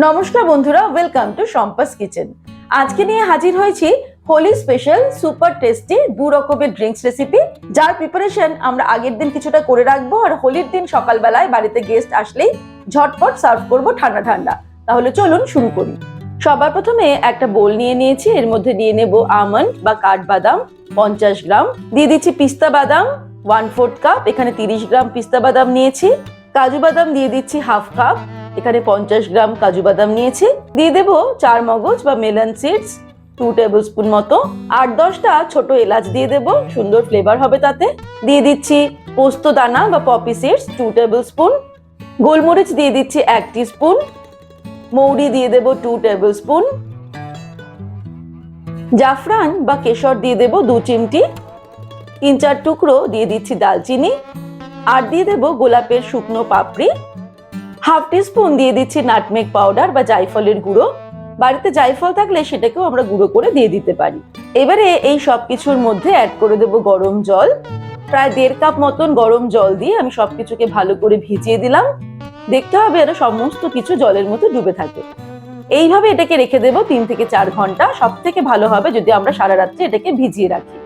নমস্কার বন্ধুরা welcome to সম্পাস kitchen আজকে নিয়ে হাজির হয়েছি হোলি স্পেশাল সুপার টেস্টি দু রকমের ড্রিঙ্কস রেসিপি যার প্রিপারেশন আমরা আগের দিন কিছুটা করে রাখব, আর হোলির দিন সকালবেলায় বাড়িতে গেস্ট আসলেই ঝটপট সার্ভ করব ঠান্ডা ঠান্ডা। তাহলে চলুন শুরু করি। সবার প্রথমে একটা বোল নিয়ে নিয়েছি, এর মধ্যে দিয়ে নেব আমন্ড বা কাঠবাদাম, পঞ্চাশ গ্রাম। দিয়ে দিচ্ছি পিস্তা বাদাম ওয়ান ফোর্থ কাপ এখানে তিরিশ গ্রাম পিস্তা বাদাম নিয়েছি। কাজু বাদাম দিয়ে দিচ্ছি হাফ কাপ এখানে পঞ্চাশ গ্রাম কাজু বাদাম নিয়েছি। দিয়ে দেবো চার মগজ বা melon seeds two tablespoon মতো। আট দশটা ছোট এলাচ দিয়ে দেব, সুন্দর ফ্লেভার হবে তাতে। দিয়ে দিচ্ছি পোস্ত দানা বা poppy seeds two tablespoon গোলমরিচ দিয়ে দিচ্ছি এক স্পুন মৌরি দিয়ে দেব টু টেবিল স্পুন জাফরান বা কেশর দিয়ে দেব দু চিমটি। তিন চার টুকরো দিয়ে দিচ্ছি দালচিনি। আর দিয়ে দেব গোলাপের শুকনো পাপড়ি। হাফ স্পুন দিয়ে দিচ্ছি নাটমেগ পাউডার বা জায়ফলের গুঁড়ো। বাড়িতে জায়ফল থাকলে সেটাকেও আমরা গুঁড়ো করে দিয়ে দিতে পারি। এবারে এই সব কিছুর মধ্যে অ্যাড করে দেব গরম জল। প্রায় দেড় কাপ মতন গরম জল দিয়ে আমি সবকিছুকে ভালো করে ভিজিয়ে দিলাম। দেখতে হবে এটা সমস্ত কিছু জলের মধ্যে ডুবে থাকে। এইভাবে এটাকে রেখে দেবো তিন থেকে চার ঘণ্টা। সব থেকে ভালো হবে যদি আমরা সারা রাত্রে এটাকে ভিজিয়ে রাখি।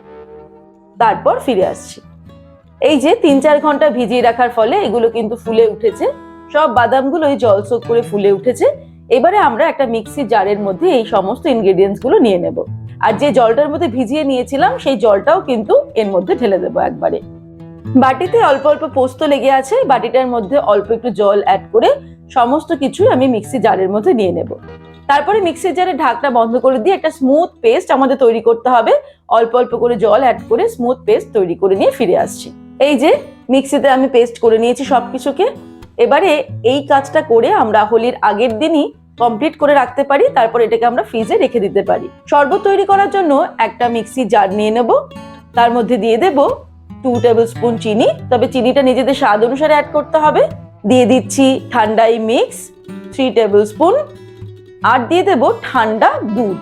তারপর ফিরে আসছি। এই যে তিন চার ঘণ্টা ভিজিয়ে রাখার ফলে এগুলো কিন্তু ফুলে উঠেছে। সব বাদামগুলোই জল সোক করে ফুলে উঠেছে। এবারে আমরা একটা মিক্সি জারের মধ্যে এই সমস্ত ইনগ্রেডিয়েন্টসগুলো নিয়ে নেব। আর যে জলটার মধ্যে ভিজিয়ে নিয়েছিলাম, সেই জলটাও কিন্তু এর মধ্যে ঢেলে দেবো একবারে। বাটিতে অল্প অল্প পোস্ত লেগে আছে, বাটিটার মধ্যে অল্প একটু জল অ্যাড করে সমস্ত কিছুই আমি মিক্সি জারের মধ্যে নিয়ে নেব। তারপরে মিক্সি জারের ঢাকটা বন্ধ করে দিয়ে একটা স্মুথ পেস্ট আমাদের তৈরি করতে হবে। অল্প অল্প করে জল অ্যাড করে স্মুথ পেস্ট তৈরি করে নিয়ে ফিরে আসছি। এই যে, মিক্সিতে আমি পেস্ট করে নিয়েছি সবকিছুকে। এবারে এই কাজটা করে আমরা হোলির আগের দিনই কমপ্লিট করে রাখতে পারি, তারপর এটাকে আমরা ফ্রিজে রেখে দিতে পারি। শরবত তৈরি করার জন্য একটা মিক্সি জার নিয়ে নেব, তার মধ্যে দিয়ে দেব টু টেবিল স্পুন চিনি, তবে চিনিটা নিজেদের স্বাদ অনুসারে অ্যাড করতে হবে। দিয়ে দিচ্ছি thandai mix three tablespoon আর দিয়ে দেব ঠান্ডা দুধ।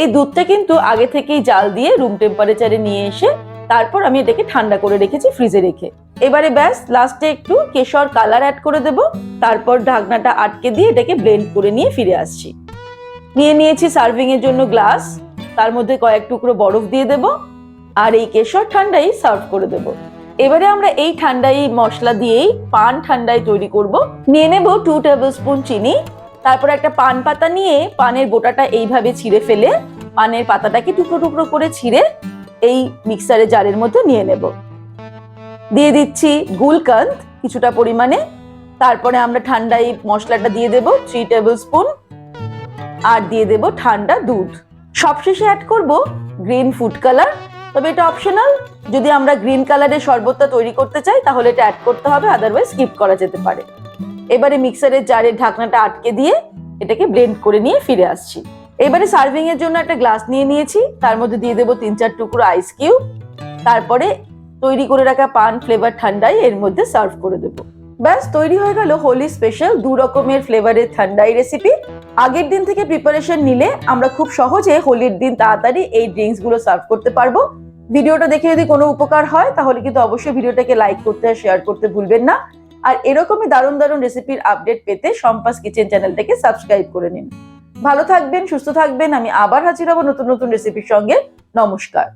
এই দুধটা কিন্তু আগে থেকেই জাল দিয়ে রুম টেম্পারেচারে নিয়ে এসে, তারপর আমি এটাকে ঠান্ডা করে রেখেছি ফ্রিজে রেখে। এবারে ব্যাস লাস্টে একটু কেশর কালার অ্যাড করে দেব, তারপর ঢাকনাটা আটকে দিয়ে এটাকে ব্লেন্ড করে নিয়ে ফিরে আসছি। নিয়ে নিয়েছি সার্ভিং এর জন্য গ্লাস তার মধ্যে কয়েক টুকরো বরফ দিয়ে দেব, আর এই কেশর ঠান্ডাই সার্ভ করে দেব। এবারে আমরা এই ঠান্ডাই মশলা দিয়েই পান ঠান্ডাই তৈরি করব। নিয়ে নেব টু টেবিল স্পুন চিনি, তারপর একটা পান পাতা নিয়ে পানের গোটাটা এইভাবে ছিঁড়ে ফেলে, পানের পাতাটাকে টুকরো টুকরো করে ছিঁড়ে এই মিক্সারে জারের মধ্যে নিয়ে নেব। দিয়ে দিচ্ছি গুলকান্ত কিছুটা পরিমাণে। তারপরে আমরা ঠান্ডা এই মশলাটা দিয়ে দেব থ্রি টেবিল স্পুন আর দিয়ে দেব ঠান্ডা দুধ। সবশেষে অ্যাড করব গ্রিন ফুড কালার তবে এটা অপশনাল যদি আমরা গ্রিন কালারের শরবতটা তৈরি করতে চাই, তাহলে এটা অ্যাড করতে হবে আদারওয়াইজ স্কিপ করা যেতে পারে। এবারে মিক্সারের জারের ঢাকনাটা আটকে দিয়ে এটাকে ব্লেন্ড করে নিয়ে ফিরে আসছি। এবারে সার্ভিং এর জন্য একটা গ্লাস নিয়ে নিয়েছি, তার মধ্যে দিয়ে দেবো তিন চার টুকরো আইস কিউব তারপরে তৈরি করে রাখা পান ফ্লেভার ঠান্ডাই এর মধ্যে সার্ভ করে দেবো। ব্যাস, তৈরি হয়ে গেল হোলি স্পেশাল দু রকমের ফ্লেভারের ঠান্ডাই রেসিপি আগের দিন থেকে প্রিপারেশন নিলে আমরা খুব সহজে হোলির দিন তাড়াতাড়ি এই ড্রিঙ্কসগুলো সার্ভ করতে পারব। ভিডিওটা দেখে যদি কোনো উপকার হয়, তাহলে কিন্তু অবশ্যই ভিডিওটাকে লাইক করতে আর শেয়ার করতে ভুলবেন না। আর এরকমই দারুণ দারুণ রেসিপির আপডেট পেতে সম্পাস কিচেন চ্যানেলটাকে সাবস্ক্রাইব করে নিন। ভালো থাকবেন, সুস্থ থাকবেন, আমি আবার হাজির হব নতুন নতুন রেসিপির সঙ্গে। নমস্কার।